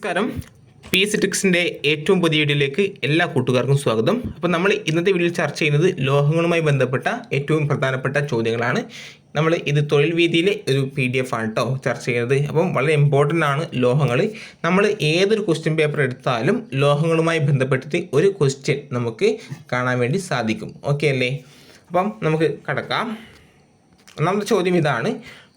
നമസ്കാരം. പി സിറ്റിക്സിന്റെ ഏറ്റവും പുതിയ വീഡിയോയിലേക്ക് എല്ലാ കൂട്ടുകാർക്കും സ്വാഗതം. അപ്പോൾ നമ്മൾ ഇന്നത്തെ വീഡിയോയിൽ ചർച്ച ചെയ്യുന്നത് ലോഹങ്ങളുമായി ബന്ധപ്പെട്ട ഏറ്റവും പ്രധാനപ്പെട്ട ചോദ്യങ്ങളാണ്. നമ്മൾ ഇത് തൊഴിൽ വീതിയിലെ ഒരു പി ഡി എഫ് ആണ് കേട്ടോ ചർച്ച ചെയ്യുന്നത്. അപ്പം വളരെ ഇമ്പോർട്ടന്റ് ആണ് ലോഹങ്ങൾ നമ്മൾ ഏതൊരു ക്വസ്റ്റ്യൻ പേപ്പർ എടുത്താലും ലോഹങ്ങളുമായി ബന്ധപ്പെട്ടിട്ട് ഒരു ക്വസ്റ്റ്യൻ നമുക്ക് കാണാൻ വേണ്ടി സാധിക്കും. ഓക്കെ അല്ലേ? അപ്പം നമുക്ക് കടക്കാം. ഒന്നാമത്തെ ചോദ്യം ഇതാണ്.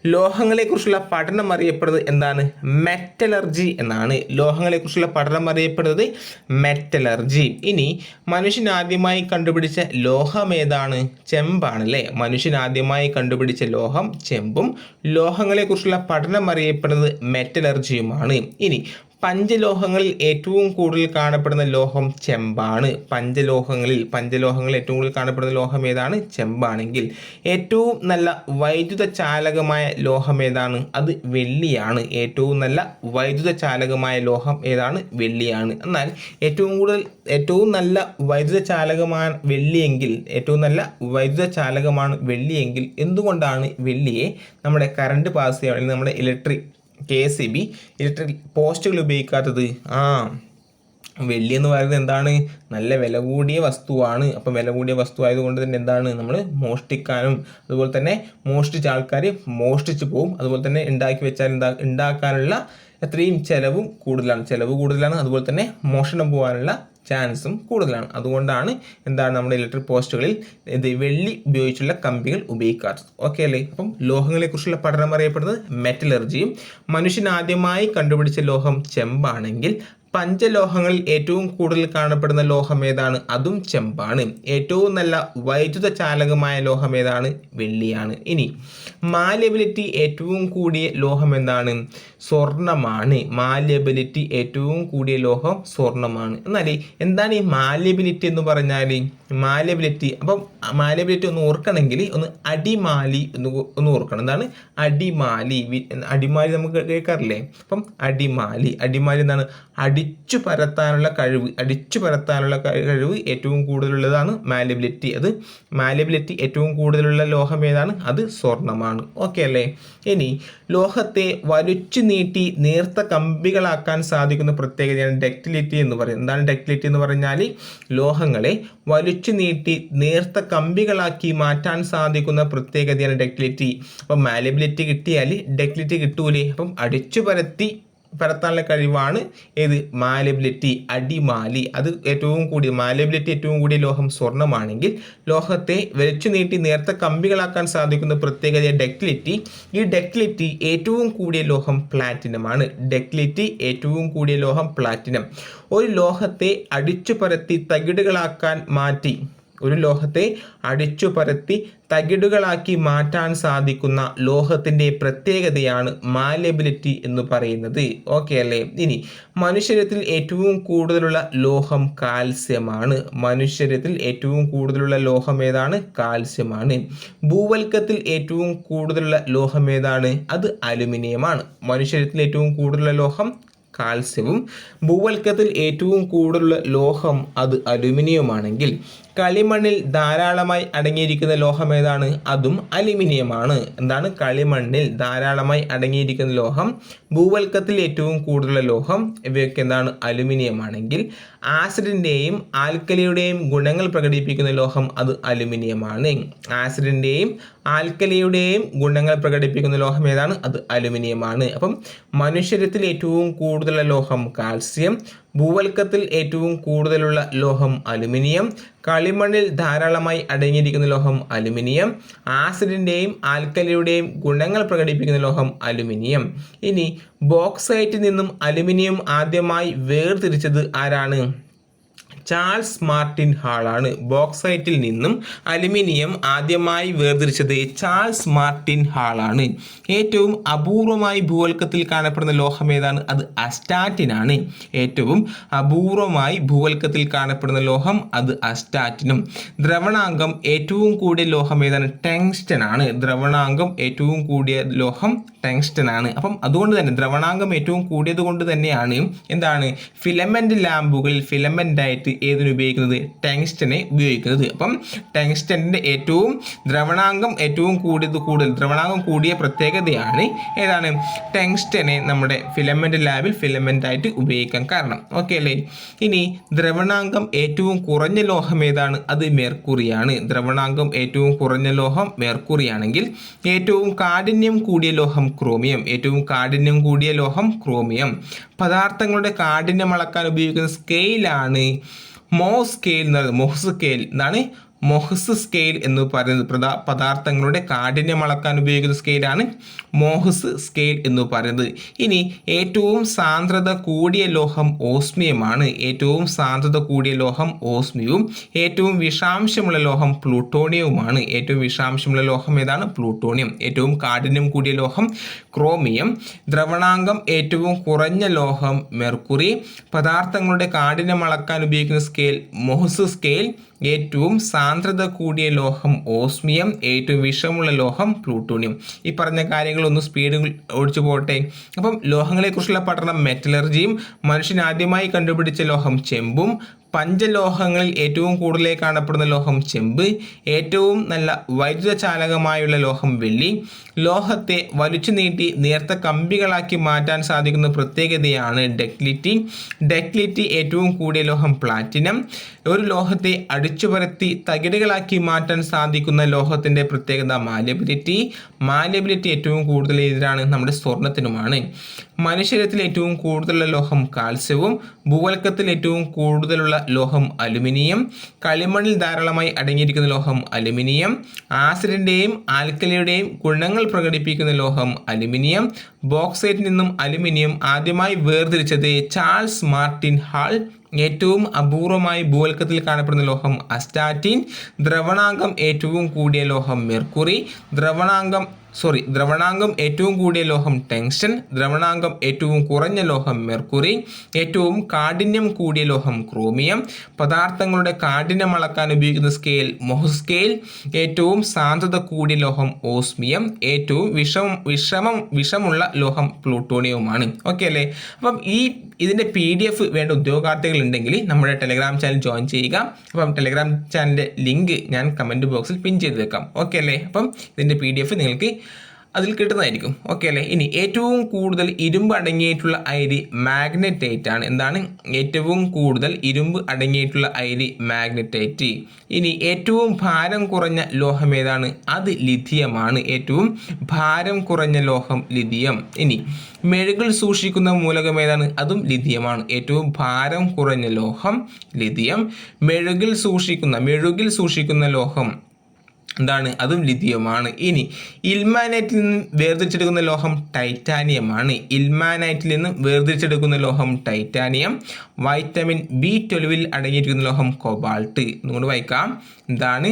ലോഹങ്ങളെക്കുറിച്ചുള്ള പഠനം അറിയപ്പെടുന്നത് എന്താണ്? മെറ്റലർജി എന്നാണ്. ലോഹങ്ങളെക്കുറിച്ചുള്ള പഠനം അറിയപ്പെടുന്നത് മെറ്റലർജി ഇനി മനുഷ്യൻ ആദ്യമായി കണ്ടുപിടിച്ച ലോഹം ഏതാണ്? ചെമ്പാണ് ചെമ്പാണല്ലേ മനുഷ്യൻ ആദ്യമായി കണ്ടുപിടിച്ച ലോഹം ചെമ്പും. ലോഹങ്ങളെക്കുറിച്ചുള്ള പഠനം അറിയപ്പെടുന്നത് മെറ്റലർജിയുമാണ് ഇനി പഞ്ചലോഹങ്ങളിൽ ഏറ്റവും കൂടുതൽ കാണപ്പെടുന്ന ലോഹം ചെമ്പാണ്. പഞ്ചലോഹങ്ങളിൽ പഞ്ചലോഹങ്ങളിൽ ഏറ്റവും കൂടുതൽ കാണപ്പെടുന്ന ലോഹം ഏതാണ്? ചെമ്പാണെങ്കിൽ. ഏറ്റവും നല്ല വൈദ്യുത ചാലകമായ ലോഹം ഏതാണ്? അത് വെള്ളിയാണ്. ഏറ്റവും നല്ല വൈദ്യുത ചാലകമായ ലോഹം ഏതാണ്? വെള്ളിയാണ്. എന്നാൽ ഏറ്റവും കൂടുതൽ ഏറ്റവും നല്ല വൈദ്യുത ചാലകമാണ് വെള്ളിയെങ്കിൽ ഏറ്റവും നല്ല വൈദ്യുത ചാലകമാണ് വെള്ളിയെങ്കിൽ എന്തുകൊണ്ടാണ് വെള്ളിയെ നമ്മുടെ കറണ്ട് പാസ് ചെയ്യാൻ നമ്മുടെ electric K S C B electric പോസ്റ്റുകൾ ഉപയോഗിക്കാത്തത്. ആ വെള്ളി എന്ന് പറയുന്നത് എന്താണ്? നല്ല വില കൂടിയ വസ്തുവാണ്. അപ്പം വില കൂടിയ വസ്തു ആയതുകൊണ്ട് തന്നെ എന്താണ്? നമ്മൾ മോഷ്ടിക്കാനും അതുപോലെ തന്നെ മോഷ്ടിച്ച ആൾക്കാർ മോഷ്ടിച്ചു പോകും അതുപോലെ തന്നെ ഉണ്ടാക്കി വെച്ചാൽ എന്താ ഉണ്ടാക്കാനുള്ള അത്രയും ചിലവും കൂടുതലാണ്. ചിലവ് കൂടുതലാണ്. അതുപോലെ തന്നെ മോഷണം പോകാനുള്ള ചാൻസും കൂടുതലാണ്. അതുകൊണ്ടാണ് എന്താണ് നമ്മുടെ ഇലക്ട്രിക് പോസ്റ്റുകളിൽ ഇത് വെള്ളി ഉപയോഗിച്ചുള്ള കമ്പികൾ ഉപയോഗിക്കാറ് ഓക്കെ അല്ലേ? അപ്പം ലോഹങ്ങളെക്കുറിച്ചുള്ള പഠനം അറിയപ്പെടുന്നത് മെറ്റലർജിയും മനുഷ്യൻ ആദ്യമായി കണ്ടുപിടിച്ച ലോഹം ചെമ്പാണെങ്കിൽ പഞ്ചലോഹങ്ങളിൽ ഏറ്റവും കൂടുതൽ കാണപ്പെടുന്ന ലോഹം ഏതാണ്? അതും ചെമ്പാണ്. ഏറ്റവും നല്ല വൈദ്യുത ചാലകമായ ലോഹം ഏതാണ്? വെള്ളിയാണ്. ഇനി മാലബിലിറ്റി ഏറ്റവും കൂടിയ ലോഹം എന്താണ്? സ്വർണമാണ്. മാലബിലിറ്റി ഏറ്റവും കൂടിയ ലോഹം സ്വർണമാണ്. എന്നാൽ എന്താണ് ഈ മാലബിലിറ്റി എന്ന് പറഞ്ഞാൽ മാല്യബിലിറ്റി. അപ്പം മാലബിലിറ്റി ഒന്ന് ഓർക്കണമെങ്കിൽ ഒന്ന് അടിമാലി എന്ന് ഒന്ന് ഓർക്കണം. എന്താണ്? അടിമാലി. അടിമാലി നമുക്ക് കേൾക്കാറില്ലേ? അപ്പം അടിമാലി. അടിമാലി എന്താണ്? അടിച്ചു പരത്താനുള്ള കഴിവ്. അടിച്ചു പരത്താനുള്ള കഴിവ് ഏറ്റവും കൂടുതലുള്ളതാണ് മാലബിലിറ്റി അത് മാലബിലിറ്റി ഏറ്റവും കൂടുതലുള്ള ലോഹം ഏതാണ്? അത് സ്വർണമാണ് ഓക്കെ അല്ലേ? ഇനി ലോഹത്തെ വലിച്ചു നീട്ടി നേർത്ത കമ്പികളാക്കാൻ സാധിക്കുന്ന പ്രത്യേകതയാണ് ഡക്റ്റിലിറ്റി എന്ന് പറയുന്നത്. എന്താണ് ഡക്റ്റിലിറ്റി എന്ന് പറഞ്ഞാൽ ലോഹങ്ങളെ വലിച്ചു നീട്ടി നേർത്ത കമ്പികളാക്കി മാറ്റാൻ സാധിക്കുന്ന പ്രത്യേകതയാണ് ഡക്റ്റിലിറ്റി അപ്പം മാലബിലിറ്റി കിട്ടിയാൽ ഡക്റ്റിലിറ്റി കിട്ടൂലേ? അപ്പം അടിച്ചു പരത്തി പരത്താനുള്ള കഴിവാണ് ഏത്? മാലബിലിറ്റി അടിമാലി. അത് ഏറ്റവും കൂടിയ മാലബിലിറ്റി ഏറ്റവും കൂടിയ ലോഹം സ്വർണമാണെങ്കിൽ ലോഹത്തെ വലിച്ചു നീട്ടി നേർത്ത കമ്പികളാക്കാൻ സാധിക്കുന്ന പ്രത്യേകത ഡെക്ലിറ്റി ഈ ഡെക്ലിറ്റി ഏറ്റവും കൂടിയ ലോഹം പ്ലാറ്റിനമാണ്. ഡെക്ലിറ്റി ഏറ്റവും കൂടിയ ലോഹം പ്ലാറ്റിനം. ഒരു ലോഹത്തെ അടിച്ചു പരത്തി തകിടുകളാക്കാൻ മാറ്റി ഒരു ലോഹത്തെ അടിച്ചു പരത്തി തകിടുകളാക്കി മാറ്റാൻ സാധിക്കുന്ന ലോഹത്തിന്റെ പ്രത്യേകതയാണ് മാലബിലിറ്റി എന്ന് പറയുന്നത്. ഓക്കെ അല്ലേ? ഇനി മനുഷ്യരത്തിൽ ഏറ്റവും കൂടുതലുള്ള ലോഹം കാൽസ്യമാണ്. മനുഷ്യരത്തിൽ ഏറ്റവും കൂടുതലുള്ള ലോഹം ഏതാണ്? കാൽസ്യമാണ്. ഭൂവൽക്കത്തിൽ ഏറ്റവും കൂടുതലുള്ള ലോഹം ഏതാണ്? അത് അലുമിനിയമാണ്. മനുഷ്യരത്തിൽ ഏറ്റവും കൂടുതലുള്ള ലോഹം കാൽസ്യവും ഭൂവൽക്കത്തിൽ ഏറ്റവും കൂടുതലുള്ള ലോഹം അത് അലുമിനിയമാണെങ്കിൽ കളിമണ്ണിൽ ധാരാളമായി അടങ്ങിയിരിക്കുന്ന ലോഹം ഏതാണ്? അതും അലുമിനിയമാണ്. എന്താണ്? കളിമണ്ണിൽ ധാരാളമായി അടങ്ങിയിരിക്കുന്ന ലോഹം. ഭൂവൽക്കത്തിൽ ഏറ്റവും കൂടുതലുള്ള ലോഹം. ഇവയൊക്കെ എന്താണ്? അലുമിനിയം ആണെങ്കിൽ ആസിഡിന്റെയും ആൽക്കലിയുടെയും ഗുണങ്ങൾ പ്രകടിപ്പിക്കുന്ന ലോഹം അത് അലുമിനിയമാണ്. ആസിഡിന്റെയും ആൽക്കലിയുടെയും ഗുണങ്ങൾ പ്രകടിപ്പിക്കുന്ന ലോഹം ഏതാണ്? അത് അലുമിനിയമാണ്. അപ്പം മനുഷ്യരത്തിൽ ഏറ്റവും കൂടുതലുള്ള ലോഹം കാൽസ്യം. ഭൂവൽക്കത്തിൽ ഏറ്റവും കൂടുതലുള്ള ലോഹം അലുമിനിയം. കളിമണ്ണിൽ ധാരാളമായി അടങ്ങിയിരിക്കുന്ന ലോഹം അലുമിനിയം. ആസിഡിന്റെയും ആൽക്കലിയുടെയും ഗുണങ്ങൾ പ്രകടിപ്പിക്കുന്ന ലോഹം അലുമിനിയം. ഇനി ബോക്സൈറ്റിൽ നിന്നും അലുമിനിയം ആദ്യമായി വേർതിരിച്ചത് ആരാണ്? ചാൾസ് മാർട്ടിൻ ഹാളാണ് ബോക്സൈറ്റിൽ നിന്നും അലുമിനിയം ആദ്യമായി വേർതിരിച്ചത് ചാൾസ് മാർട്ടിൻ ഹാളാണ്. ഏറ്റവും അപൂർവമായി ഭൂവൽക്കത്തിൽ കാണപ്പെടുന്ന ലോഹം ഏതാണ്? അത് അസ്റ്റാറ്റിനാണ്. ഏറ്റവും അപൂർവമായി ഭൂവൽക്കത്തിൽ കാണപ്പെടുന്ന ലോഹം അത് അസ്റ്റാറ്റിനും. ദ്രവണാംഗം ഏറ്റവും കൂടിയ ലോഹം ഏതാണ്? ടെങ്സ്റ്റൻ ആണ് ദ്രവണാംഗം ഏറ്റവും കൂടിയ ലോഹം ടങ്സ്റ്റൺ ആണ്. അപ്പം അതുകൊണ്ട് തന്നെ ദ്രവണാംഗം ഏറ്റവും കൂടിയത് കൊണ്ട് തന്നെയാണ് എന്താണ്? ഫിലമെന്റ് ലാമ്പുകളിൽ ഫിലമെന്റ് ആയിട്ട് ഏതിന് ഉപയോഗിക്കുന്നത്? ടങ്സ്റ്റനെ ഉപയോഗിക്കുന്നത്. അപ്പം ടങ്സ്റ്റന്റെ ഏറ്റവും ദ്രവണാംഗം ഏറ്റവും കൂടിയത് കൂടുതൽ ദ്രവണാംഗം കൂടിയ പ്രത്യേകതയാണ് ഏതാണ്? ടങ്സ്റ്റനെ നമ്മുടെ ഫിലമെന്റ് ലാബിൽ ഫിലമെന്റ് ആയിട്ട് ഉപയോഗിക്കാൻ കാരണം. ഓക്കെ അല്ലേ? ഇനി ദ്രവണാംഗം ഏറ്റവും കുറഞ്ഞ ലോഹം ഏതാണ്? അത് മെർക്കുറിയാണ്. ദ്രവണാംഗം ഏറ്റവും കുറഞ്ഞ ലോഹം മെർക്കുറിയാണെങ്കിൽ ഏറ്റവും കാഠിന്യം കൂടിയ ലോഹം ക്രോമിയം. ഏറ്റവും കാഠിന്യം കൂടിയ ലോഹം ക്രോമിയം. പദാർത്ഥങ്ങളുടെ കാഠിന്യം അളക്കാൻ ഉപയോഗിക്കുന്ന സ്കെയിലാണ് മോ സ്കെയിൽ എന്ന് പറയുന്നത്. മൊഹ് സ്കെയിൽ എന്താണ് മൊഹസ് സ്കെയിൽ എന്ന് പറയുന്നത് പദാർത്ഥങ്ങളുടെ കാഠിന്യം അളക്കാൻ ഉപയോഗിക്കുന്ന സ്കെയിലാണ് മോഹസ് സ്കെയിൽ എന്ന് പറയുന്നത്. ഇനി ഏറ്റവും സാന്ദ്രത കൂടിയ ലോഹം ഓസ്മിയമാണ്. ഏറ്റവും സാന്ദ്രത കൂടിയ ലോഹം ഓസ്മിയവും ഏറ്റവും വിഷാംശമുള്ള ലോഹം പ്ലൂട്ടോണിയവുമാണ്. ഏറ്റവും വിഷാംശമുള്ള ലോഹം ഏതാണ്? പ്ലൂട്ടോണിയം. ഏറ്റവും കാഠിന്യം കൂടിയ ലോഹം ക്രോമിയം. ദ്രവണാംഗം ഏറ്റവും കുറഞ്ഞ ലോഹം മെർക്കുറി. പദാർത്ഥങ്ങളുടെ കാഠിന്യം അളക്കാൻ ഉപയോഗിക്കുന്ന സ്കെയിൽ മൊഹസ് സ്കെയിൽ ഏറ്റവും സാന്ദ്രത കൂടിയ ലോഹം ഓസ്മിയം ഏറ്റവും വിഷമുള്ള ലോഹം പ്ലൂട്ടോണിയം. ഈ പറഞ്ഞ കാര്യങ്ങളൊന്ന് സ്പീഡ് ഓടിച്ചു പോട്ടെ. അപ്പം ലോഹങ്ങളെക്കുറിച്ചുള്ള പഠനം മെറ്റലർജിയും മനുഷ്യൻ ആദ്യമായി കണ്ടുപിടിച്ച ലോഹം ചെമ്പും പഞ്ചലോഹങ്ങളിൽ ഏറ്റവും കൂടുതൽ കാണപ്പെടുന്ന ലോഹം ചെമ്പ് ഏറ്റവും നല്ല വൈദ്യുത ചാലകമായുള്ള ലോഹം വെള്ളി. ലോഹത്തെ വലിച്ചു നീട്ടി നേർത്ത കമ്പികളാക്കി മാറ്റാൻ സാധിക്കുന്ന പ്രത്യേകതയാണ് ഡെക്ലിറ്റി ഡെക്ലിറ്റി ഏറ്റവും കൂടിയ ലോഹം പ്ലാറ്റിനം. ഒരു ലോഹത്തെ അടിച്ചു പരത്തി തകിടുകളാക്കി മാറ്റാൻ സാധിക്കുന്ന ലോഹത്തിന്റെ പ്രത്യേകത മാലബിലിറ്റി മാലബിലിറ്റി ഏറ്റവും കൂടുതൽ എതിരാണ് നമ്മുടെ സ്വർണത്തിനുമാണ്. മനുഷ്യരത്തിൽ ഏറ്റവും കൂടുതലുള്ള ലോഹം കാൽസ്യവും ഭൂവൽക്കത്തിൽ ഏറ്റവും കൂടുതലുള്ള ലോഹം അലുമിനിയം കളിമണ്ണിൽ ധാരാളമായി അടങ്ങിയിരിക്കുന്ന ലോഹം അലുമിനിയം ആസിഡിന്റെയും ആൽക്കലിയുടെയും ഗുണങ്ങൾ പ്രകടിപ്പിക്കുന്ന ലോഹം അലുമിനിയം ബോക്സൈറ്റിൽ നിന്നും അലുമിനിയം ആദ്യമായി വേർതിരിച്ചത് ചാൾസ് മാർട്ടിൻ ഹാൾ ഏറ്റവും അപൂർവമായി ഭൂവൽക്കത്തിൽ കാണപ്പെടുന്ന ലോഹം അസ്റ്റാറ്റിൻ ദ്രവണാങ്കം ഏറ്റവും കൂടിയ ലോഹം മെർക്കുറി ദ്രവണാങ്കം സോറി ദ്രവണാങ്കം ഏറ്റവും കൂടിയ ലോഹം ടെങ്ഷൻ ദ്രവണാങ്കം ഏറ്റവും കുറഞ്ഞ ലോഹം മെർക്കുറി ഏറ്റവും കാഠിന്യം കൂടിയ ലോഹം ക്രോമിയം. പദാർത്ഥങ്ങളുടെ കാഠിന്യം അളക്കാൻ ഉപയോഗിക്കുന്ന സ്കെയിൽ മൊഹ് സ്കെയിൽ ഏറ്റവും സാന്ദ്രത കൂടിയ ലോഹം ഓസ്മിയം ഏറ്റവും വിഷം വിഷമം വിഷമുള്ള ലോഹം പ്ലൂട്ടോണിയവുമാണ്. ഓക്കെ അല്ലേ? അപ്പം ഈ ഇതിന്റെ പി ഡി എഫ് വേണ്ട ഉദ്യോഗാർത്ഥികൾ ഉണ്ടെങ്കിൽ നമ്മുടെ ടെലഗ്രാം ചാനൽ ജോയിൻ ചെയ്യുക. അപ്പം ടെലഗ്രാം ചാനലിന്റെ ലിങ്ക് ഞാൻ കമന്റ് ബോക്സിൽ പിൻ ചെയ്ത് വെക്കാം. ഓക്കെ അല്ലേ? അപ്പം ഇതിന്റെ പി നിങ്ങൾക്ക് അതിൽ കിട്ടുന്നതായിരിക്കും. ഓക്കെ അല്ലേ? ഇനി ഏറ്റവും കൂടുതൽ ഇരുമ്പ് അടങ്ങിയിട്ടുള്ള അരി മാഗ്നറ്റൈറ്റ് ആണ്. എന്താണ്? ഏറ്റവും കൂടുതൽ ഇരുമ്പ് അടങ്ങിയിട്ടുള്ള അരി മാഗ്നറ്റൈറ്റ് ഇനി ഏറ്റവും ഭാരം കുറഞ്ഞ ലോഹം ഏതാണ്? അത് ലിഥിയമാണ്. ഏറ്റവും ഭാരം കുറഞ്ഞ ലോഹം ലിഥിയം. ഇനി മെഴുകൾ സൂക്ഷിക്കുന്ന മൂലകം ഏതാണ്? അതും ലിഥിയമാണ്. ഏറ്റവും ഭാരം കുറഞ്ഞ ലോഹം ലിഥിയം. മെഴുകിൽ സൂക്ഷിക്കുന്ന മെഴുകിൽ സൂക്ഷിക്കുന്ന ലോഹം എന്താണ്? അതും ലിഥിയമാണ് ഇനി ഇൽമാനൈറ്റിൽ നിന്ന് വേർതിരിച്ചെടുക്കുന്ന ലോഹം ടൈറ്റാനിയമാണ്. ഇൽമാനൈറ്റിൽ നിന്ന് വേർതിരിച്ചെടുക്കുന്ന ലോഹം ടൈറ്റാനിയം. വൈറ്റമിൻ ബി ട്വൽവിൽ അടങ്ങിയിരിക്കുന്ന ലോഹം കൊബാൾട്ട്. എന്നുകൊണ്ട് വായിക്കാം. എന്താണ്?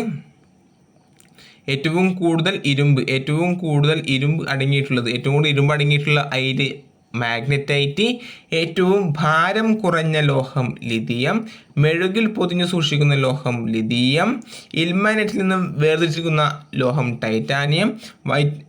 ഏറ്റവും കൂടുതൽ ഇരുമ്പ് ഏറ്റവും കൂടുതൽ ഇരുമ്പ് അടങ്ങിയിട്ടുള്ളത് ഏറ്റവും കൂടുതൽ ഇരുമ്പ് അടങ്ങിയിട്ടുള്ള അയിര് മാഗ്നറ്റൈറ്റ് ഏറ്റവും ഭാരം കുറഞ്ഞ ലോഹം ലിഥിയം മെഴുകിൽ പൊതിഞ്ഞു സൂക്ഷിക്കുന്ന ലോഹം ലിഥിയം ഇൽമാനറ്റിൽ നിന്ന് വേർതിരിച്ചിരിക്കുന്ന ലോഹം ടൈറ്റാനിയം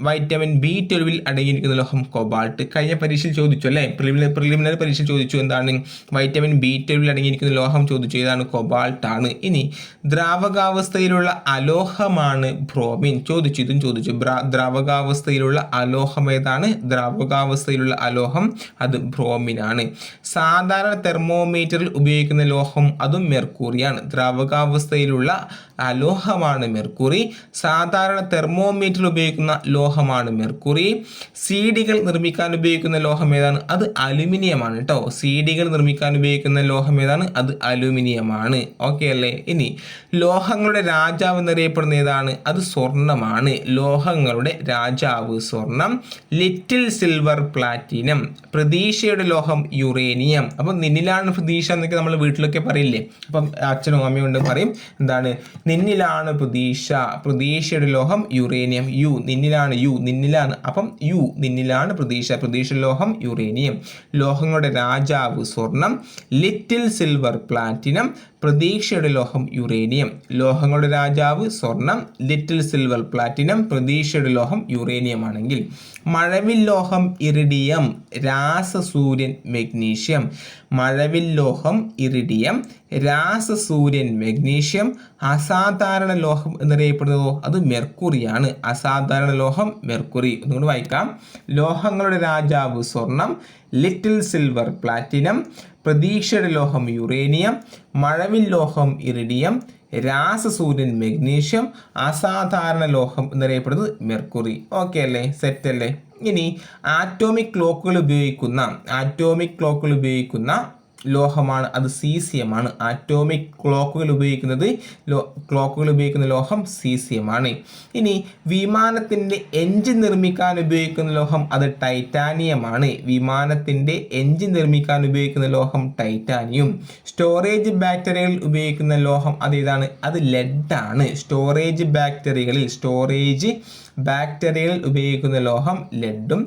വൈറ്റമിൻ ബി ട്വൽവിൽ അടങ്ങിയിരിക്കുന്ന ലോഹം കൊബാൾട്ട്. കഴിഞ്ഞ പരീക്ഷയിൽ ചോദിച്ചു അല്ലേ? പ്രിലിമിനറി പരീക്ഷയിൽ ചോദിച്ചു എന്താണ്? വൈറ്റമിൻ ബി ട്വൽവിൽ അടങ്ങിയിരിക്കുന്ന ലോഹം ചോദിച്ചു ഏതാണ്? കൊബാൾട്ട് ആണ് ഇനി ദ്രാവകാവസ്ഥയിലുള്ള അലോഹമാണ് ബ്രോമിൻ. ചോദിച്ചു ഇതും ചോദിച്ചു. ദ്രാവകാവസ്ഥയിലുള്ള അലോഹം ഏതാണ്? ദ്രാവകാവസ്ഥയിലുള്ള അലോഹം അത് ബ്രോമിനാണ്. സാധാരണ തെർമോമീറ്ററിൽ ഉപയോഗിക്കുന്ന ലോഹം അതും മെർക്കൂറിയാണ് ദ്രാവകാവസ്ഥയിലുള്ള ലോഹമാണ് മെർക്കുറി സാധാരണ തെർമോമീറ്റർ ഉപയോഗിക്കുന്ന ലോഹമാണ് മെർക്കുറി സീഡികൾ നിർമ്മിക്കാൻ ഉപയോഗിക്കുന്ന ലോഹം ഏതാണ്? അത് അലുമിനിയമാണ് കേട്ടോ സീഡികൾ നിർമ്മിക്കാൻ ഉപയോഗിക്കുന്ന ലോഹം ഏതാണ്? അത് അലുമിനിയമാണ്. ഓക്കെ അല്ലേ? ഇനി ലോഹങ്ങളുടെ രാജാവ് എന്നറിയപ്പെടുന്ന ഏതാണ്? അത് സ്വർണമാണ് ലോഹങ്ങളുടെ രാജാവ് സ്വർണം. Little silver platinum. പ്രതീക്ഷയുടെ ലോഹം യുറേനിയം. അപ്പം നിന്നിലാണ് പ്രതീക്ഷ എന്നൊക്കെ നമ്മൾ വീട്ടിലൊക്കെ പറയും. പറയില്ലേ അപ്പം അച്ഛനും അമ്മയും ഉണ്ടെന്ന് പറയും. എന്താണ്? നിന്നിലാണ് പ്രതീക്ഷ. പ്രതീക്ഷയുടെ ലോഹം യുറേനിയം. യു നിന്നിലാണ് യു നിന്നിലാണ്. അപ്പം യു നിന്നിലാണ് പ്രതീക്ഷ. പ്രതീക്ഷ ലോഹം യുറേനിയം. ലോഹങ്ങളുടെ രാജാവ് സ്വർണം. Little silver platinum. പ്രതീക്ഷയുടെ ലോഹം യുറേനിയം. ലോഹങ്ങളുടെ രാജാവ് സ്വർണം ലിറ്റിൽ സിൽവർ പ്ലാറ്റിനം പ്രതീക്ഷയുടെ ലോഹം യുറേനിയം ആണെങ്കിൽ മഴവിൽ ലോഹം ഇറിഡിയം രാസസൂര്യൻ മെഗ്നീഷ്യം. മഴവിൽ ലോഹം ഇറിഡിയം രാസസൂര്യൻ മെഗ്നീഷ്യം അസാധാരണ ലോഹം എന്നറിയപ്പെടുന്നതോ അത് മെർക്കുറിയാണ്. അസാധാരണ ലോഹം മെർക്കുറി. ഒന്നുകൂടി വായിക്കാം. ലോഹങ്ങളുടെ രാജാവ് സ്വർണം ലിറ്റിൽ സിൽവർ പ്ലാറ്റിനം പ്രതീക്ഷയുടെ ലോഹം യുറേനിയം മഴവിൽ ലോഹം ഇറിഡിയം രാസസൂര്യൻ മെഗ്നീഷ്യം അസാധാരണ ലോഹം എന്നറിയപ്പെടുന്നത് മെർക്കുറി. ഓക്കെ അല്ലേ? സെറ്റ് അല്ലേ? ഇനി ആറ്റോമിക് ക്ലോക്കുകൾ ഉപയോഗിക്കുന്ന ആറ്റോമിക് ക്ലോക്കുകൾ ഉപയോഗിക്കുന്ന ലോഹമാണ് അത് സീസിയം ആണ് ആറ്റോമിക് ക്ലോക്കുകൾ ഉപയോഗിക്കുന്നത് ലോ ക്ലോക്കുകൾ ഉപയോഗിക്കുന്ന ലോഹം സീസിയം ആണ് ഇനി വിമാനത്തിന്റെ എൻജിൻ നിർമ്മിക്കാൻ ഉപയോഗിക്കുന്ന ലോഹം അത് ടൈറ്റാനിയം ആണ്. വിമാനത്തിന്റെ എൻജിൻ നിർമ്മിക്കാൻ ഉപയോഗിക്കുന്ന ലോഹം ടൈറ്റാനിയം സ്റ്റോറേജ് ബാറ്ററികൾ ഉപയോഗിക്കുന്ന ലോഹം അത് ഏതാണ്? അത് ലെഡാണ് സ്റ്റോറേജ് ബാക്ടറികളിൽ സ്റ്റോറേജ് ബാക്ടീരിയകൾ ഉപയോഗിക്കുന്ന ലോഹം ലെഡും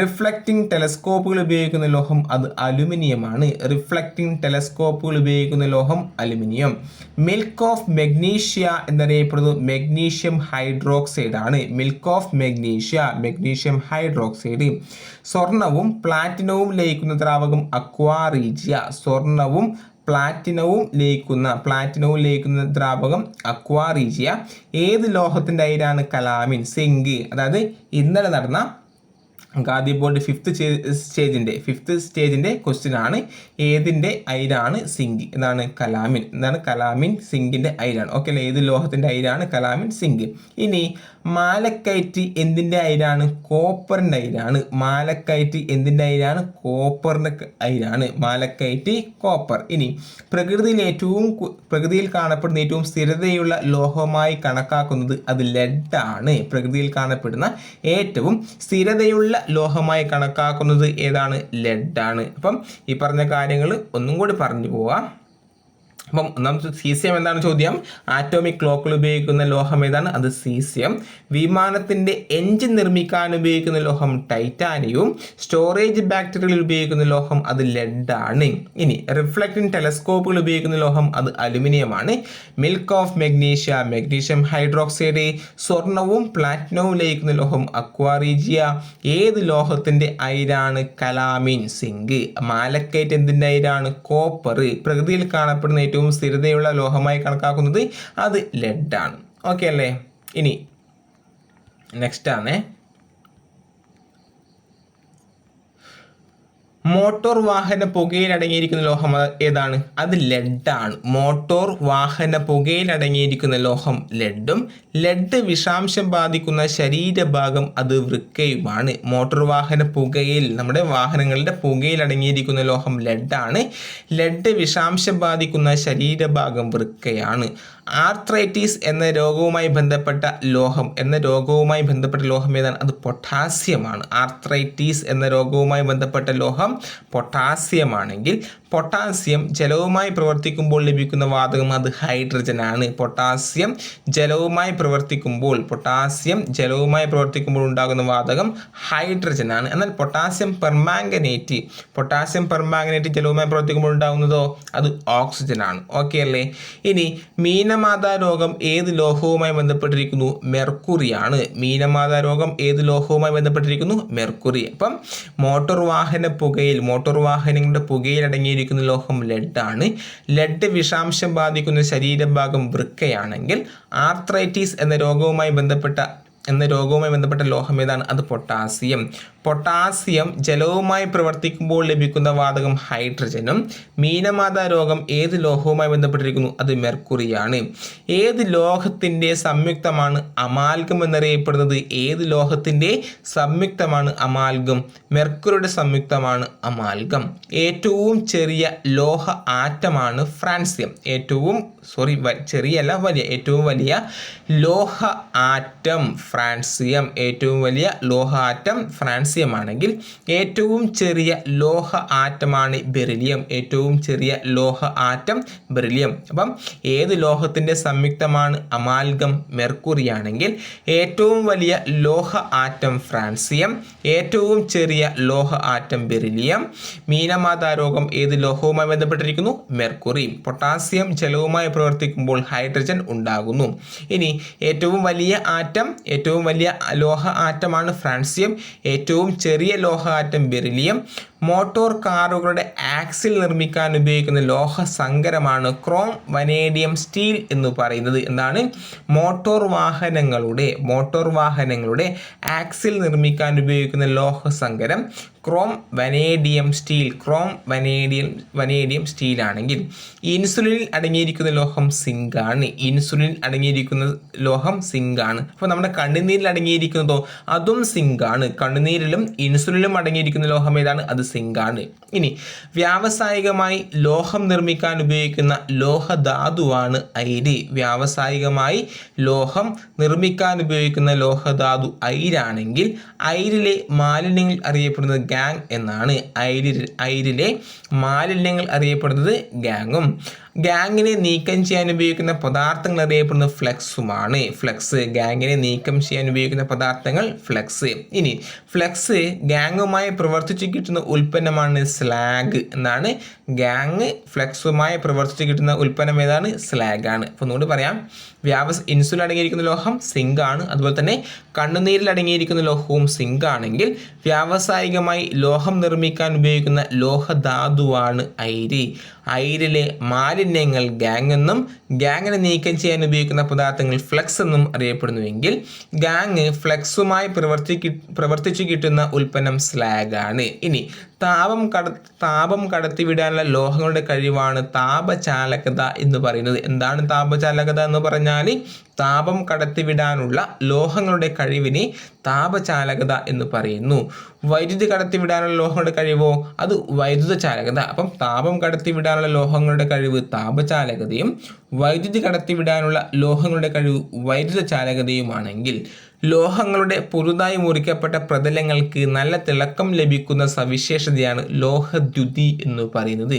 റിഫ്ലക്റ്റിംഗ് ടെലസ്കോപ്പുകൾ ഉപയോഗിക്കുന്ന ലോഹം അത് അലുമിനിയമാണ്. റിഫ്ലക്റ്റിംഗ് ടെലസ്കോപ്പുകൾ ഉപയോഗിക്കുന്ന ലോഹം അലുമിനിയം. മിൽക്ക് ഓഫ് മെഗ്നീഷ്യ എന്നറിയപ്പെടുന്നത് മെഗ്നീഷ്യം ഹൈഡ്രോക്സൈഡ് ആണ്. Milk of magnesia magnesium hydroxide സ്വർണവും പ്ലാറ്റിനവും ലയിക്കുന്ന ദ്രാവകം അക്വാറീജിയ സ്വർണവും പ്ലാറ്റിനവും ലയിക്കുന്ന പ്ലാറ്റിനവും ലയിക്കുന്ന ദ്രാവകം അക്വാറീജിയ ഏത് ലോഹത്തിന്റെ അയിരാണ് കലാമിൻ? സിങ്ക് അതായത് ഇന്നലെ നടന്ന ഗാദി ബോണ്ട് ഫിഫ്ത്ത് സ്റ്റേജിന്റെ ഫിഫ്ത്ത് സ്റ്റേജിന്റെ ക്വസ്റ്റ്യൻ ആണ്. ഏതിന്റെ അയിരാണ് സിങ്ക് എന്നാണ് കലാമിൻ. എന്താണ് കലാമിൻ സിങ്കിന്റെ അയിരാണ് ഓക്കെ അല്ലേ? ഏത് ലോഹത്തിന്റെ അയിരാണ് കലാമിൻ സിങ്ക് ഇനി മാലക്കയറ്റ് എന്തിന്റെ അയിരാണ് കോപ്പറിന്റെ അയിരാണ് മാലക്കയറ്റ് എന്തിന്റെ അയിരാണ് കോപ്പറിന്റെ അയിരാണ് മാലക്കയറ്റ് കോപ്പർ. ഇനി പ്രകൃതിയിൽ ഏറ്റവും പ്രകൃതിയിൽ കാണപ്പെടുന്ന ഏറ്റവും സ്ഥിരതയുള്ള ലോഹമായി കണക്കാക്കുന്നത് അത് ലെഡാണ് പ്രകൃതിയിൽ കാണപ്പെടുന്ന ഏറ്റവും സ്ഥിരതയുള്ള ലോഹമായി കണക്കാക്കുന്നത് ഏതാണ്? ലെഡാണ് അപ്പം ഈ പറഞ്ഞ കാര്യങ്ങൾ ഒന്നും കൂടി പറഞ്ഞു പോവാം. അപ്പം ഒന്നാമത്തെ സീസിയം എന്താണ് ചോദ്യം? ആറ്റോമിക് ക്ലോക്കിൽ ഉപയോഗിക്കുന്ന ലോഹം ഏതാണ്? അത് സീസിയം. വിമാനത്തിന്റെ എഞ്ചിൻ നിർമ്മിക്കാൻ ഉപയോഗിക്കുന്ന ലോഹം ടൈറ്റാനിയവും സ്റ്റോറേജ് ബാക്ടീരിയകളിൽ ഉപയോഗിക്കുന്ന ലോഹം അത് ലെഡാണ്. ഇനി റിഫ്ലക്റ്റിംഗ് ടെലസ്കോപ്പുകൾ ഉപയോഗിക്കുന്ന ലോഹം അത് അലുമിനിയമാണ്. Milk of magnesia magnesium hydroxide സ്വർണവും പ്ലാറ്റിനവും ലയിക്കുന്ന ലോഹം അക്വാറീജിയ. ഏത് ലോഹത്തിന്റെ അയിരാണ്? Calamine zinc. മാലക്കൈറ്റ് എന്തിന്റെ അയിരാണ്? കോപ്പർ. പ്രകൃതിയിൽ കാണപ്പെടുന്ന ഏറ്റവും ഏറ്റവും സ്ഥിരതയുള്ള ലോഹമായി കണക്കാക്കുന്നത് അത് ലെഡാണ് ഓക്കെ അല്ലേ? ഇനി നെക്സ്റ്റ് ആണ്. മോട്ടോർ വാഹന പുകയിൽ അടങ്ങിയിരിക്കുന്ന ലോഹം ഏതാണ്? അത് ലെഡാണ് മോട്ടോർ വാഹന പുകയിൽ അടങ്ങിയിരിക്കുന്ന ലോഹം ലെഡും ലെഡ് വിഷാംശം ബാധിക്കുന്ന ശരീരഭാഗം അത് വൃക്കയുമാണ്. മോട്ടോർ വാഹന പുകയിൽ നമ്മുടെ വാഹനങ്ങളുടെ പുകയിൽ അടങ്ങിയിരിക്കുന്ന ലോഹം ലെഡാണ് ലെഡ് വിഷാംശം ബാധിക്കുന്ന ശരീരഭാഗം വൃക്കയാണ്. ആർത്രൈറ്റീസ് എന്ന രോഗവുമായി ബന്ധപ്പെട്ട ലോഹം എന്ന രോഗവുമായി ബന്ധപ്പെട്ട ലോഹം ഏതാണ്? അത് പൊട്ടാസ്യമാണ് ആർത്രൈറ്റീസ് എന്ന രോഗവുമായി ബന്ധപ്പെട്ട ലോഹം പൊട്ടാസ്യം ആണെങ്കിൽ പൊട്ടാസ്യം ജലവുമായി പ്രവർത്തിക്കുമ്പോൾ ലഭിക്കുന്ന വാതകം അത് ഹൈഡ്രജൻ ആണ്. പൊട്ടാസ്യം ജലവുമായി പ്രവർത്തിക്കുമ്പോൾ പൊട്ടാസ്യം ജലവുമായി പ്രവർത്തിക്കുമ്പോൾ ഉണ്ടാകുന്ന വാതകം ഹൈഡ്രജൻ ആണ്. എന്നാൽ പൊട്ടാസ്യം പെർമാംഗനേറ്റ് പൊട്ടാസ്യം പെർമാംഗനേറ്റ് ജലവുമായി പ്രവർത്തിക്കുമ്പോൾ ഉണ്ടാകുന്നതോ അത് ഓക്സിജൻ ആണ്. ഓക്കെ അല്ലേ? ഇനി മീനമാതാ രോഗം ഏത് ലോഹവുമായി ബന്ധപ്പെട്ടിരിക്കുന്നു? മെർക്കുറിയാണ് മീനമാതാ രോഗം ഏത് ലോഹവുമായി ബന്ധപ്പെട്ടിരിക്കുന്നു? മെർക്കുറി അപ്പം മോട്ടോർ വാഹന പുകയിൽ മോട്ടോർ വാഹനങ്ങളുടെ പുകയിൽ അടങ്ങിയിരിക്കുന്ന ഉപയോഗിക്കുന്ന ലോഹം ലെഡാണ് ലെഡ് വിഷാംശം ബാധിക്കുന്ന ശരീരഭാഗം വൃക്കയാണെങ്കിൽ ആർത്രൈറ്റീസ് എന്ന രോഗവുമായി ബന്ധപ്പെട്ട എന്ന രോഗവുമായി ബന്ധപ്പെട്ട ലോഹം ഏതാണ്? അത് പൊട്ടാസ്യം. പൊട്ടാസ്യം ജലവുമായി പ്രവർത്തിക്കുമ്പോൾ ലഭിക്കുന്ന വാതകം ഹൈഡ്രജനും. മീനമാത രോഗം ഏത് ലോഹവുമായി ബന്ധപ്പെട്ടിരിക്കുന്നു? അത് മെർക്കുറിയാണ്. ഏത് ലോഹത്തിന്റെ സംയുക്തമാണ് അമാൽഗം എന്നറിയപ്പെടുന്നത്? ഏത് ലോഹത്തിന്റെ സംയുക്തമാണ് അമാൽഗം? മെർക്കുറിയുടെ സംയുക്തമാണ് അമാൽഗം. ഏറ്റവും ചെറിയ ലോഹ ആറ്റമാണ് ഫ്രാൻസ്യം. ഏറ്റവും സോറി ചെറിയല്ല വലിയ ഏറ്റവും വലിയ ലോഹ ആറ്റം ഫ്രാൻസിയം. ഏറ്റവും വലിയ ലോഹ ആറ്റം ഫ്രാൻസിയം ഫ്രാൻസിയം ആണെങ്കിൽ ഏറ്റവും ചെറിയ ലോഹ ആറ്റമാണ് ബെറിലിയം. ഏറ്റവും ചെറിയ ലോഹ ആറ്റം ബെറിലിയം. അപ്പം ഏത് ലോഹത്തിന്റെ സംയുക്തമാണ് അമാൽഗം മെർക്കുറി ആണെങ്കിൽ ഏറ്റവും വലിയ ലോഹ ആറ്റം ഫ്രാൻസിയം ഏറ്റവും ചെറിയ ലോഹ ആറ്റം ബെറിലിയം മീനമാതാരോഗം ഏത് ലോഹവുമായി ബന്ധപ്പെട്ടിരിക്കുന്നു? മെർക്കുറി. പൊട്ടാസ്യം ജലവുമായി പ്രവർത്തിക്കുമ്പോൾ ഹൈഡ്രജൻ ഉണ്ടാകുന്നു. ഇനി ഏറ്റവും വലിയ ആറ്റം ഏറ്റവും വലിയ ലോഹ ആറ്റമാണ് ഫ്രാൻസിയം ഏറ്റവും ചെറിയ ലോഹ ആറ്റം ബെറിലിയം. മോട്ടോർ കാറുകളുടെ ആക്സിൽ നിർമ്മിക്കാൻ ഉപയോഗിക്കുന്ന ലോഹ സങ്കരമാണ് ക്രോം വനേഡിയം സ്റ്റീൽ എന്ന് പറയുന്നത്. എന്താണ്? മോട്ടോർ വാഹനങ്ങളുടെ മോട്ടോർ വാഹനങ്ങളുടെ ആക്സിൽ നിർമ്മിക്കാൻ ഉപയോഗിക്കുന്ന ലോഹ സങ്കരം chrome vanadium steel chrome vanadium vanadium steel ആണെങ്കിൽ ഇൻസുലിനിൽ അടങ്ങിയിരിക്കുന്ന ലോഹം സിങ്ക് ആണ് ഇൻസുലിനിൽ അടങ്ങിയിരിക്കുന്ന ലോഹം സിങ്ക് ആണ് അപ്പോൾ നമ്മുടെ കണ്ണുനീരിൽ അടങ്ങിയിരിക്കുന്നതോ അതും സിങ്ക് ആണ് കണ്ണുനീരിലും ഇൻസുലിനിലും അടങ്ങിയിരിക്കുന്ന ലോഹം ഏതാണ്? അത് സിങ്ക് ആണ് ഇനി വ്യാവസായികമായി ലോഹം നിർമ്മിക്കാൻ ഉപയോഗിക്കുന്ന ലോഹധാതുവാണ് ഐര് വ്യാവസായികമായി ലോഹം നിർമ്മിക്കാൻ ഉപയോഗിക്കുന്ന ലോഹധാതു ഐരാണെങ്കിൽ ഐരിലെ മാലിന്യങ്ങൾ അറിയപ്പെടുന്നത് ഗാങ് എന്നാണ്. ഐരി ഐരിലെ മാലിന്യങ്ങൾ അറിയപ്പെടുന്നത് ഗാങ്ങും. ഗാങ്ങിനെ നീക്കം ചെയ്യാൻ ഉപയോഗിക്കുന്ന പദാർത്ഥങ്ങൾ അറിയപ്പെടുന്നത് ഫ്ലെക്സുമാണ്. ഫ്ലെക്സ് ഗാങ്ങിനെ നീക്കം ചെയ്യാൻ ഉപയോഗിക്കുന്ന പദാർത്ഥങ്ങൾ ഫ്ലെക്സ്. ഇനി ഫ്ലെക്സ് ഗാങ്ങുമായി പ്രവർത്തിച്ചു കിട്ടുന്ന ഉൽപ്പന്നമാണ് സ്ലാഗ് എന്നാണ് ഗാങ് ഫ്ലെക്സുമായി പ്രവർത്തിച്ച് കിട്ടുന്ന ഉൽപ്പന്നം ഏതാണ്? സ്ലാഗ് ആണ്. അപ്പോൾ ഒന്നുകൊണ്ട് പറയാം. വ്യാവസ് ഇൻസുലിൻ അടങ്ങിയിരിക്കുന്ന ലോഹം സിങ്ക് ആണ്. അതുപോലെ തന്നെ കണ്ണുനീരിൽ അടങ്ങിയിരിക്കുന്ന ലോഹവും സിങ്ക് ആണെങ്കിൽ വ്യാവസായികമായി ലോഹം നിർമ്മിക്കാൻ ഉപയോഗിക്കുന്ന ലോഹധാതുവാണ് ഐരി ഐരിലെ മാലിന്യങ്ങൾ ഗാങ് എന്നും ഗാങ്ങിനെ നീക്കം ചെയ്യാൻ ഉപയോഗിക്കുന്ന പദാർത്ഥങ്ങൾ ഫ്ലെക്സ് എന്നും അറിയപ്പെടുന്നുവെങ്കിൽ ഗാങ് ഫ്ലെക്സുമായി പ്രവർത്തി പ്രവർത്തിച്ചു കിട്ടുന്ന ഉൽപ്പന്നം സ്ലാഗ് ആണ്. ഇനി താപം കട താപം കടത്തിവിടാനുള്ള ലോഹങ്ങളുടെ കഴിവാണ് താപചാലകത എന്ന് പറയുന്നത്. എന്താണ് താപചാലകത എന്ന് പറഞ്ഞാൽ താപം കടത്തിവിടാനുള്ള ലോഹങ്ങളുടെ കഴിവിനെ താപചാലകത എന്ന് പറയുന്നു. വൈദ്യുതി കടത്തിവിടാനുള്ള ലോഹങ്ങളുടെ കഴിവോ? അത് വൈദ്യുത ചാലകത. അപ്പം താപം കടത്തിവിടാനുള്ള ലോഹങ്ങളുടെ കഴിവ് താപചാലകതയും വൈദ്യുതി കടത്തിവിടാനുള്ള ലോഹങ്ങളുടെ കഴിവ് വൈദ്യുത ചാലകതയുമാണെങ്കിൽ ലോഹങ്ങളുടെ പുതുതായി മുറിക്കപ്പെട്ട പ്രതലങ്ങൾക്ക് നല്ല തിളക്കം ലഭിക്കുന്ന സവിശേഷതയാണ് ലോഹദ്യുതി എന്ന് പറയുന്നത്.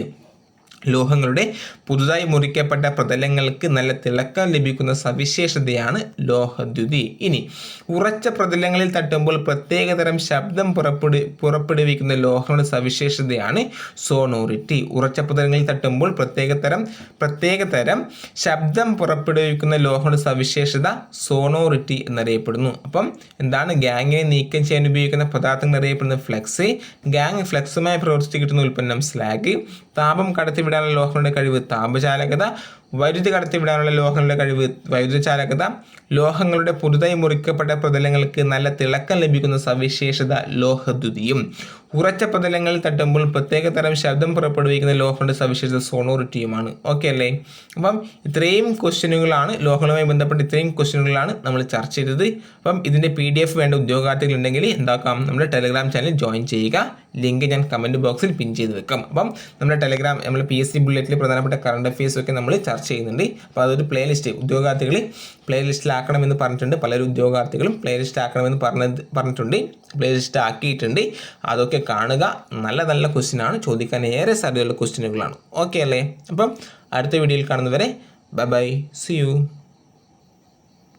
ലോഹങ്ങളുടെ പുതുതായി മുറിക്കപ്പെട്ട പ്രതലങ്ങൾക്ക് നല്ല തിളക്കം ലഭിക്കുന്ന സവിശേഷതയാണ് ലോഹദ്യുതി. ഇനി ഉറച്ച പ്രതലങ്ങളിൽ തട്ടുമ്പോൾ പ്രത്യേകതരം ശബ്ദം പുറപ്പെടു പുറപ്പെടുവിക്കുന്ന ലോഹങ്ങളുടെ സവിശേഷതയാണ് സോണോറിറ്റി. ഉറച്ച പ്രതലങ്ങളിൽ തട്ടുമ്പോൾ പ്രത്യേകതരം പ്രത്യേകതരം ശബ്ദം പുറപ്പെടുവിക്കുന്ന ലോഹങ്ങളുടെ സവിശേഷത സോണോറിറ്റി എന്നറിയപ്പെടുന്നു. അപ്പം എന്താണ് ഗാങ്ങിനെ നീക്കം ചെയ്യാൻ ഉപയോഗിക്കുന്ന പദാർത്ഥങ്ങൾ അറിയപ്പെടുന്ന ഫ്ലെക്സ്. ഗാങ് ഫ്ലെക്സുമായി പ്രവർത്തിച്ച് കിട്ടുന്ന ഉൽപ്പന്നം സ്ലാഗ്. താപം കടത്തിവിടാനുള്ള ലോഹങ്ങളുടെ കഴിവ് താപചാലകത വൈദ്യുതി കടത്തിവിടാനുള്ള ലോഹങ്ങളുടെ കഴിവ് വൈദ്യുതചാലകത ലോഹങ്ങളുടെ പുതുതായി മുറിക്കപ്പെട്ട പ്രതലങ്ങൾക്ക് നല്ല തിളക്കം ലഭിക്കുന്ന സവിശേഷത ലോഹദ്യുതിയും. ഉറച്ച പ്രതലങ്ങളിൽ തട്ടുമ്പോൾ പ്രത്യേക തരം ശബ്ദം പുറപ്പെടുവിക്കുന്ന ലോഹങ്ങളുടെ സവിശേഷത സോണോറിറ്റിയുമാണ്. ഓക്കെ അല്ലേ? അപ്പം ഇത്രയും ക്വസ്റ്റ്യനുകളാണ് ലോഹങ്ങളുമായി ബന്ധപ്പെട്ട് ഇത്രയും ക്വസ്റ്റ്യനുകളാണ് നമ്മൾ ചർച്ച ചെയ്തത്. അപ്പം ഇതിന്റെ പി വേണ്ട ഉദ്യോഗാർത്ഥികളുണ്ടെങ്കിൽ എന്താക്കാം? നമ്മുടെ ടെലിഗ്രാം ചാനൽ ജോയിൻ ചെയ്യുക. ലിങ്ക് ഞാൻ കമന്റ് ബോക്സിൽ പിൻ ചെയ്ത് വെക്കാം. അപ്പം നമ്മുടെ ടെലഗ്രാം നമ്മൾ പി എസ് സി ബുള്ളറ്റിൽ പ്രധാനപ്പെട്ട കറണ്ട് അഫയേഴ്സ് ഒക്കെ നമ്മൾ ചർച്ച ചെയ്യുന്നുണ്ട്. അപ്പോൾ അതൊരു പ്ലേ ലിസ്റ്റ് ഉദ്യോഗാർത്ഥികൾ പ്ലേ ലിസ്റ്റിലാക്കണമെന്ന് പറഞ്ഞിട്ടുണ്ട്. പലരും ഉദ്യോഗാർത്ഥികളും പ്ലേ ലിസ്റ്റ് ആക്കണമെന്ന് പറഞ്ഞത് പറഞ്ഞിട്ടുണ്ട്. പ്ലേ ലിസ്റ്റ് ആക്കിയിട്ടുണ്ട്. അതൊക്കെ കാണുക. നല്ല നല്ല ക്വസ്റ്റ്യനാണ് ചോദിക്കാൻ ഏറെ സാധ്യതയുള്ള ക്വസ്റ്റ്യനുകളാണ് ഓക്കെ അല്ലേ? അപ്പം അടുത്ത വീഡിയോയിൽ കാണുന്നവരെ ബൈ ബൈ സി യു